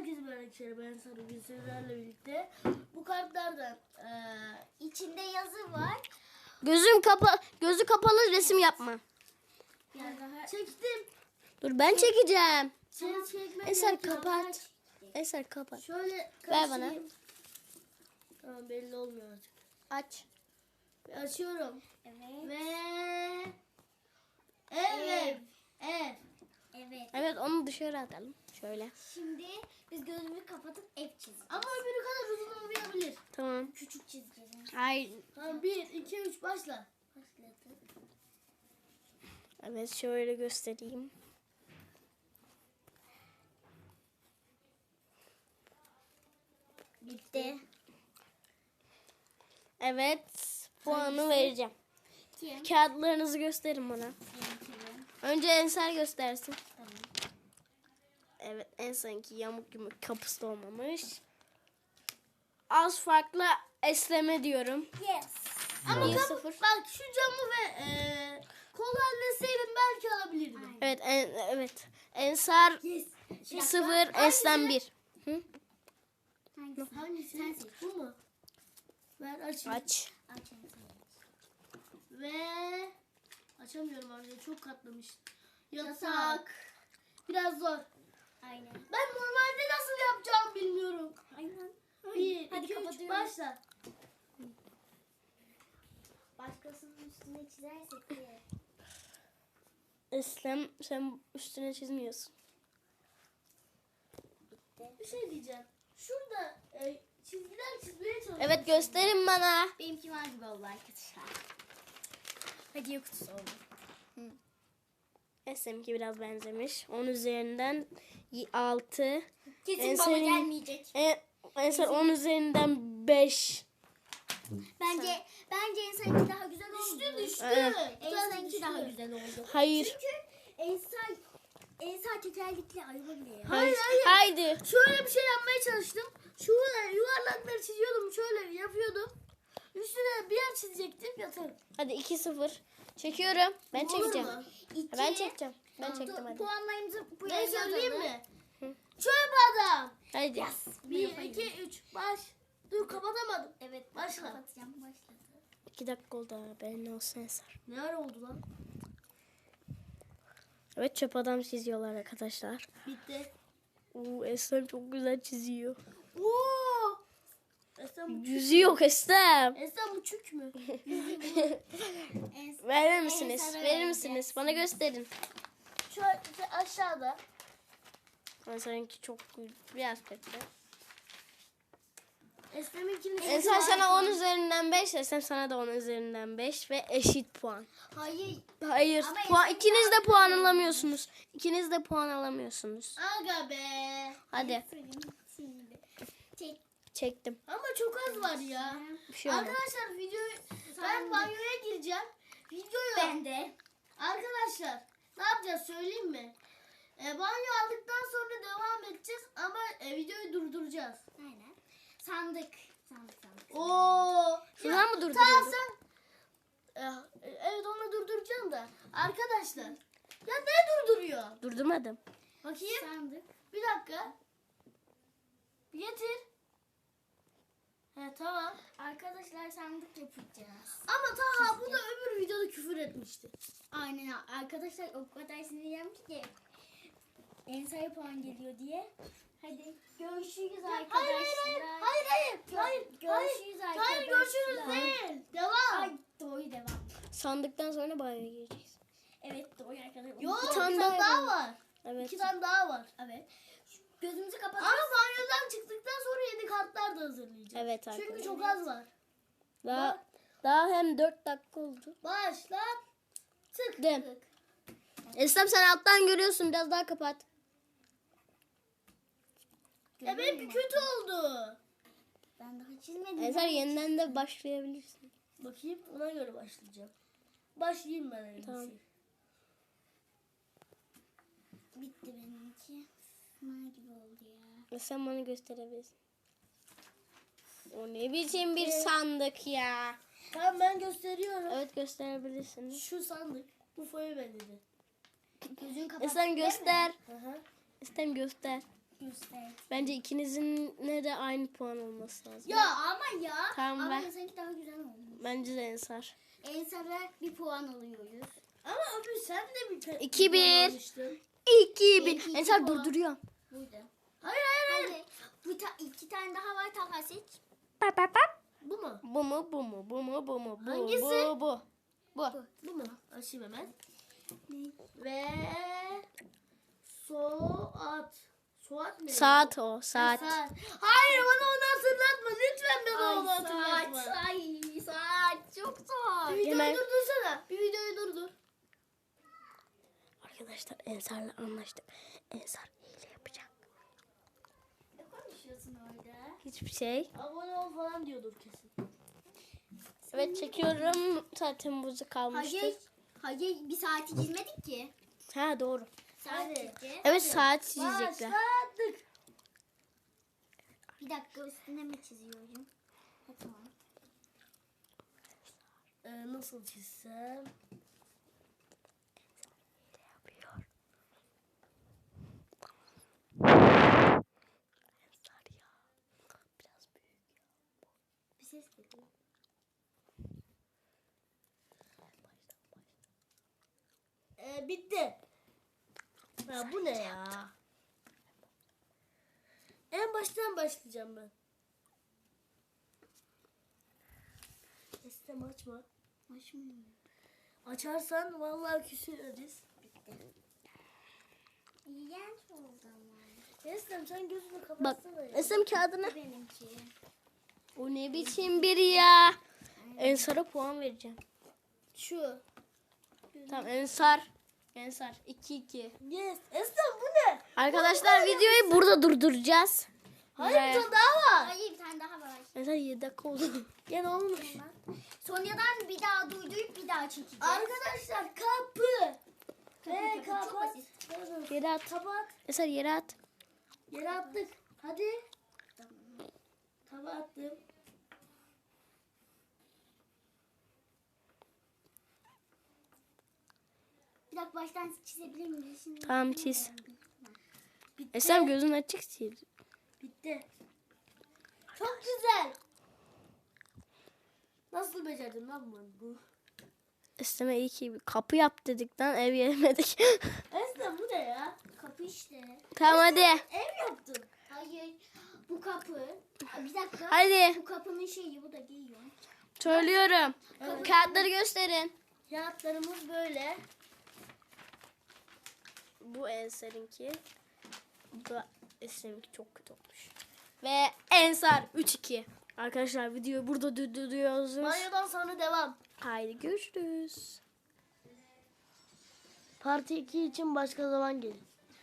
Herkese merhaba arkadaşlar ben Sarı sizlerle birlikte bu kartlardan eee İçinde yazı var. Gözüm kapa gözü kapalı resim yapma. Daha çektim. Dur ben çekeceğim. Seni çekmek Eser yok ya. kapat. Eser kapat. Şöyle Ver bana. karıştırayım. Tamam belli olmuyor artık. Aç. Ve Açıyorum. Evet. Ve evet. Evet. Evet. Evet onu dışarı atalım. Şöyle. Şimdi biz gözümüzü kapatıp ev çizeceğiz. Ama öbürü kadar uzun olmayabilir. Tamam. Küçük çizeceğiz. Hayır. Tamam 1, 2, 3 başla. Başladı. Evet şöyle göstereyim. Bitti. Evet. Puanı vereceğim. Kim? Kağıtlarınızı gösterin bana. Önce Ensar göstersin. Evet en sonki yamuk yumuk kapısı olmamış. Az farklı esleme diyorum. Yes. Ama Bir kapı- sıfır. bak şu camı ve eee kol halletseydim belki alabilirdim. Evet en, evet. Ensar Yes. 0 Eslem 1. Hı? Hangisi? Hangisi? Sen seç. Bu mu? Ver açayım. Aç. Aç en son. Ve açamıyorum artık çok katlamış. Yatak. Biraz zor. Aynen. Ben normalde nasıl yapacağımı bilmiyorum. Aynen. Bir, Hadi iki, üç, başla. Başkasının üstüne çizersek de. Eslem sen üstüne çizmiyorsun. Bitti. Bir şey diyeceğim. Şurada e, çizgiler çizmeye çalışıyorum. Evet gösterin bana. Benimki var gibi oldu arkadaşlar. Hediye kutusu oldu. Eslem'inki biraz benzemiş. 10 üzerinden 6. Kesin En baba senin- gelmeyecek. En, Ensar 10 üzerinden 5. Bence bence Ensar'ınki daha güzel oldu. Düştü düştü. Evet. Ensar'ınki düştü. daha güzel oldu. Hayır. Çünkü Ensar Ensar tekerlekli araba bile ya. Hayır. hayır. Haydi. Şöyle bir şey yapmaya çalıştım. Şu yuvarlakları çiziyordum. Bir yer çizecektim yatarım. Hadi 2-0. Çekiyorum. Ben Olur çekeceğim. mu? İki, Ben çekeceğim. Ben çektim hadi. Puanlarımızı bu Ben yere söyleyeyim yazalım. mi? Çöp adam. Hadi. Yes. 1, 2, 3 baş. Dur kapatamadım. Evet Başla. kapatacağım. Başladı. 2 dakika oldu ha. Ben olsun Ensar. Ne ara oldu lan? Evet çöp adam çiziyorlar arkadaşlar. Bitti. Oo, Eslem çok güzel çiziyor. Oo! Bu, Yüzü yok Eslem. Esen bu çük mü? Ens- Verir misiniz? Verir vereceğiz. misiniz? Bana gösterin. Şu aşağıda. Ensar'ınki çok biraz kötü. Eslem'inkini Ensar sana 10 üzerinden 5, Eslem sana da 10 üzerinden 5 ve eşit puan. Hayır. Hayır. Ama Puan, Ensar'ın ikiniz de puan alamıyorsunuz. İkiniz de puan alamıyorsunuz. Aga be. Hadi. Çek. Çektim. Ama çok az var ya. Bir şey olmaz. Arkadaşlar videoyu ben banyoya gireceğim. Videoyu Ben de. arkadaşlar ne yapacağız söyleyeyim mi? E, banyo aldıktan sonra devam edeceğiz ama e, videoyu durduracağız. Aynen. Sandık. Sandık sandık. Oo. Şuradan mı Tamam durduruyoruz? sen. E, evet onu durduracağım da. Arkadaşlar. Ya ne durduruyor? Durdurmadım. Bakayım. Sandık. Bir dakika. Getir. He tamam. Arkadaşlar sandık yapacağız. Ama Taha bu da öbür videoda küfür etmişti. Aynen arkadaşlar o kadar sinirlenmiş ki Ensar'a puan geliyor diye. Hadi görüşürüz arkadaşlar. hayır hayır. Hayır hayır. Hayır. görüşürüz hayır. arkadaşlar. Hayır görüşürüz değil. Devam. Ay doğru devam. Sandıktan sonra banyoya gireceğiz. Evet doğru arkadaşlar. Yok Bir tane daha var. Evet. İki tane daha var. Evet. Gözümüzü Ama kapatalım. banyodan çıktıktan sonra yeni kartlar da hazırlayacağız. Evet Çünkü arkadaşlar. çok az var. Daha, daha hem 4 dakika oldu. Başla. Tık. Dem. tık. Eslem sen alttan görüyorsun. Biraz daha kapat. Ya benimki kötü oldu. Ben daha çizmedim. Ensar yeniden de başlayabilirsin. Bakayım ona göre başlayacağım. Başlayayım ben. Tamam. Bitti benimki. Gibi oldu ya. Sen bana gösterebilirsin. O ne biçim bir sandık ya. Tamam ben gösteriyorum. Evet gösterebilirsin. Şu sandık. Bu foyu benzedi. Gözünü kapat. Eslem göster. Hı hı. Eslem göster. göster. Bence ikinizin ne de aynı puan olması lazım. Ya ama ya. Tamam, ama ver. seninki daha güzel olmuş. Bence de Ensar. Ensar'a bir puan alıyoruz. Ama abi sen de bir İki, bir. almıştın. İki İki, bir. iki Ensar puan. durduruyor. Burada. Hayır hayır hayır. Bu ta- iki tane daha var Talha seç. Pap pap pap. Bu mu? Bu mu bu mu bu mu bu mu bu Hangisi? bu bu. Bu. Bu mu? Açayım hemen. Ve Suat. Suat ne? Saat o saat. Saat. Hayır bana onu hatırlatma. Lütfen bana Ay onu hatırlatma. saat. Ay saat. Çok zor. Bir videoyu Hemen- durdursana. Bir videoyu durdur. Arkadaşlar Ensar'la anlaştık. Ensar hile konuşuyorsun orada? Hiçbir şey. Abone ol falan diyordur kesin. Evet çekiyorum. Zaten buzu kalmıştı. Hayır. Hayır bir saati çizmedik ki. Ha doğru. Saat. Evet saat çizecekler. Başladık. Bir dakika üstüne mi çiziyorum? Ha, tamam. Ee, nasıl çizsem? yapıyor. Ensar ya. Biraz büyük. Bir ses geliyor. Ee, bitti. Ya bu ne ya? En baştan başlayacağım ben. Estem açma. Açmıyor. Açarsan vallahi küsürüz. İğrenç oldu ama. Estem sen gözünü Bak kapatsana ya. Esem kağıdını. Benimki. O ne biçim biri ya. Ensar'a puan vereceğim. Şu. Tamam Ensar. Ensar 2-2. Yes. Estem bu ne? Arkadaşlar videoyu burada durduracağız. Hayır Ve- bir tane daha var. Hayır bir tane daha var. Ensar 7 dakika oldu. Gene olmuş. Sonradan bir daha duydurup bir daha çekeceğiz. Arkadaşlar kapı. Kapı, Ve kapı, çok kapat. basit. Yere at. Kapat. Ensar yere at. Yere attık. Hadi. Tabağa attım. Bir dakika baştan çizebilir miyiz? Şimdi Tamam, çiz. Bitti. Gözün açık sil. Bitti. Çok güzel. Nasıl becerdin lan bunu? Bu. Estem'e iyi ki bir kapı yap dedik lan ev yemedik. Esna bu ne ya? Kapı işte. tamam hadi. Ev yaptın. Hayır. Bu kapı. Bir dakika. Hadi. Bu kapının şeyi bu da giyiyor. Söylüyorum. Kağıtları gösterin. Kağıtlarımız böyle. Bu Ensar'ınki. Bu da Esrem'inki çok kötü olmuş. Ve Ensar 3-2. Arkadaşlar videoyu burada durduruyoruz. Banyodan sonra devam. Haydi görüşürüz. Parti 2 için başka zaman gelin.